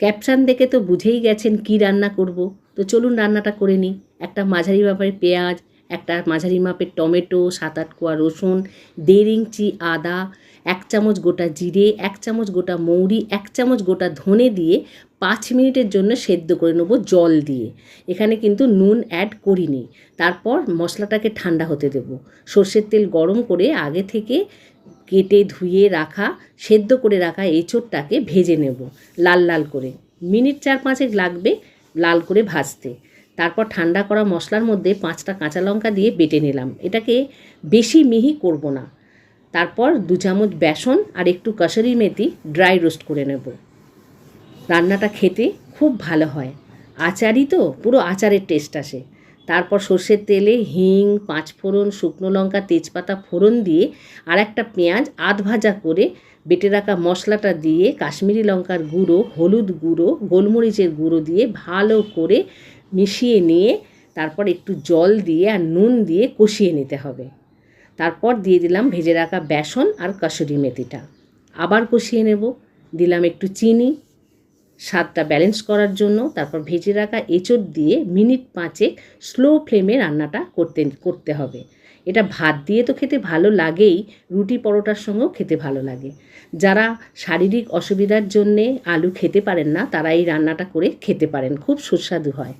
Caption দেখে তো বুঝেই গেছেন কি রান্না করব। তো চলুন রান্নাটা করে নিই। একটা মাঝারি মাপের পেঁয়াজ, একটা মাঝারি মাপের টমেটো, সাত আট কোয়া রসুন, দেড় ইঞ্চি আদা, এক চামচ গোটা জিরে, এক চামচ গোটা মৌরি, এক চামচ গোটা ধনে দিয়ে পাঁচ মিনিটের জন্য সেদ্ধ করে নেব জল দিয়ে। এখানে কিন্তু নুন অ্যাড করিনি। তারপর মশলাটাকে ঠান্ডা হতে দেব। সর্ষের তেল গরম করে আগে থেকে কেটে ধুয়ে রাখা, সেদ্ধ করে রাখা এঁচোড়টাকে ভেজে নেব লাল লাল করে। মিনিট চার পাঁচেক লাগবে লাল করে ভাজতে। তারপর ঠান্ডা করা মশলার মধ্যে পাঁচটা কাঁচা লঙ্কা দিয়ে বেটে নিলাম। এটাকে বেশি মিহি করব না। তারপর দু চামচ বেসন আর একটু কাসুরি মেথি ড্রাই রোস্ট করে নেব। রান্নাটা খেতে খুব ভালো হয়। আচারই তো, পুরো আচারের টেস্ট আসে। তারপর সর্ষের তেলে হিং, পাঁচফোড়ন, শুকনো লঙ্কা, তেজপাতা ফোড়ন দিয়ে আর একটা পেঁয়াজ আধ ভাজা করে বেটে রাখা মশলাটা দিয়ে কাশ্মীরি লঙ্কার গুঁড়ো, হলুদ গুঁড়ো, গোলমরিচের গুঁড়ো দিয়ে ভালো করে মিশিয়ে নিয়ে তারপর একটু জল দিয়ে আর নুন দিয়ে কষিয়ে নিতে হবে। তারপর দিয়ে দিলাম ভেজে রাখা বেসন আর কাসুরি মেথিটা। আবার কষিয়ে নেব। দিলাম একটু চিনি। স্বাদটা ব্যালেন্স করার জন্য তারপর ভেজে রাখা এঁচড় দিয়ে মিনিট পাঁচেক স্লো ফ্লেমে রান্নাটা করতে করতে হবে। এটা ভাত দিয়ে তো খেতে ভালো লাগেই, রুটি পরোটার সঙ্গেও খেতে ভালো লাগে। যারা শারীরিক অসুবিধার জন্যে আলু খেতে পারেন না, তারা এই রান্নাটা করে খেতে পারেন, খুব সুস্বাদু হয়।